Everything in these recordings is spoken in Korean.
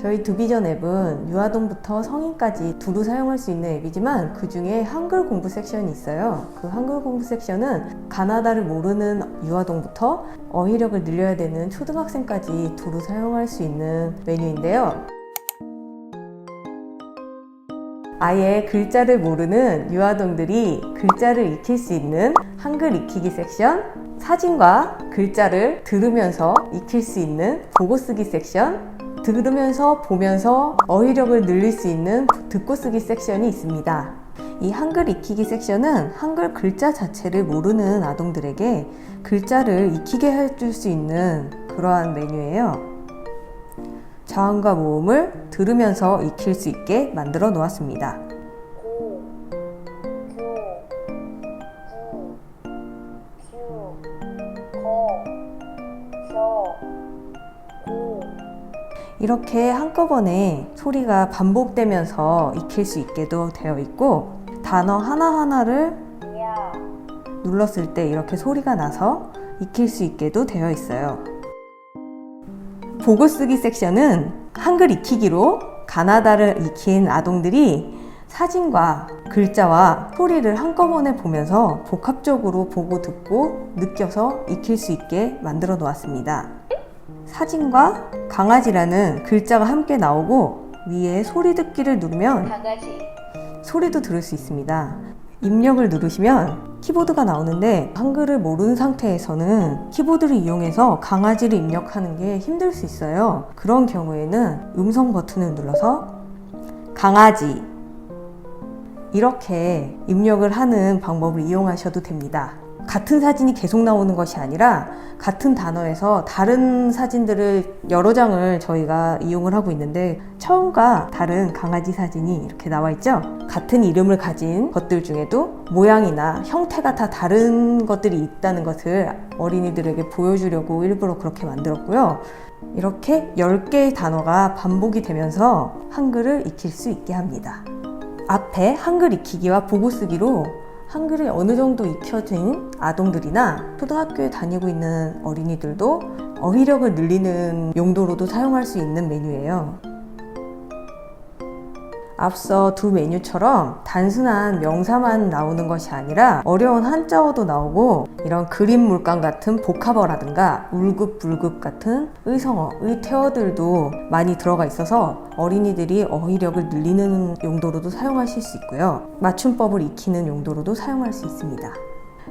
저희 두비전 앱은 유아동부터 성인까지 두루 사용할 수 있는 앱이지만 그 중에 한글 공부 섹션이 있어요. 그 한글 공부 섹션은 가나다를 모르는 유아동부터 어휘력을 늘려야 되는 초등학생까지 두루 사용할 수 있는 메뉴인데요. 아예 글자를 모르는 유아동들이 글자를 익힐 수 있는 한글 익히기 섹션, 사진과 글자를 들으면서 익힐 수 있는 보고 쓰기 섹션, 들으면서 보면서 어휘력을 늘릴 수 있는 듣고 쓰기 섹션이 있습니다. 이 한글 익히기 섹션은 한글 글자 자체를 모르는 아동들에게 글자를 익히게 해줄 수 있는 그러한 메뉴예요. 자음과 모음을 들으면서 익힐 수 있게 만들어 놓았습니다. 이렇게 한꺼번에 소리가 반복되면서 익힐 수 있게도 되어 있고 단어 하나하나를 야, 눌렀을 때 이렇게 소리가 나서 익힐 수 있게도 되어 있어요. 보고 쓰기 섹션은 한글 익히기로 가나다를 익힌 아동들이 사진과 글자와 소리를 한꺼번에 보면서 복합적으로 보고 듣고 느껴서 익힐 수 있게 만들어 놓았습니다. 사진과 강아지라는 글자가 함께 나오고 위에 소리 듣기를 누르면 강아지, 소리도 들을 수 있습니다. 입력을 누르시면 키보드가 나오는데 한글을 모르는 상태에서는 키보드를 이용해서 강아지를 입력하는 게 힘들 수 있어요. 그런 경우에는 음성 버튼을 눌러서 강아지 이렇게 입력을 하는 방법을 이용하셔도 됩니다. 같은 사진이 계속 나오는 것이 아니라 같은 단어에서 다른 사진들을 여러 장을 저희가 이용을 하고 있는데 처음과 다른 강아지 사진이 이렇게 나와 있죠. 같은 이름을 가진 것들 중에도 모양이나 형태가 다 다른 것들이 있다는 것을 어린이들에게 보여주려고 일부러 그렇게 만들었고요. 이렇게 10개의 단어가 반복이 되면서 한글을 익힐 수 있게 합니다. 앞에 한글 익히기와 보고 쓰기로 한글이 어느 정도 익혀진 아동들이나 초등학교에 다니고 있는 어린이들도 어휘력을 늘리는 용도로도 사용할 수 있는 메뉴예요. 앞서 두 메뉴처럼 단순한 명사만 나오는 것이 아니라 어려운 한자어도 나오고 이런 그림 물감 같은 복합어라든가 울급불급 같은 의성어, 의태어들도 많이 들어가 있어서 어린이들이 어휘력을 늘리는 용도로도 사용하실 수 있고요. 맞춤법을 익히는 용도로도 사용할 수 있습니다.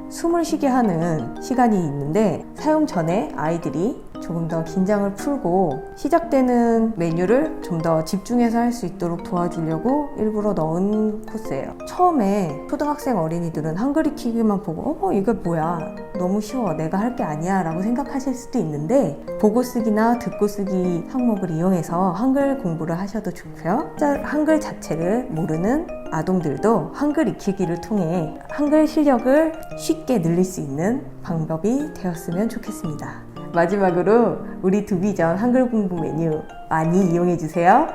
숨을 쉬게 하는 시간이 있는데 사용 전에 아이들이 조금 더 긴장을 풀고 시작되는 메뉴를 좀 더 집중해서 할 수 있도록 도와주려고 일부러 넣은 코스예요. 처음에 초등학생 어린이들은 한글 익히기만 보고 어머 이게 뭐야 너무 쉬워 내가 할 게 아니야 라고 생각하실 수도 있는데 보고 쓰기나 듣고 쓰기 항목을 이용해서 한글 공부를 하셔도 좋고요. 자, 한글 자체를 모르는 아동들도 한글 익히기를 통해 한글 실력을 쉽게 늘릴 수 있는 방법이 되었으면 좋겠습니다. 마지막으로 우리 두비전 한글 공부 메뉴 많이 이용해 주세요.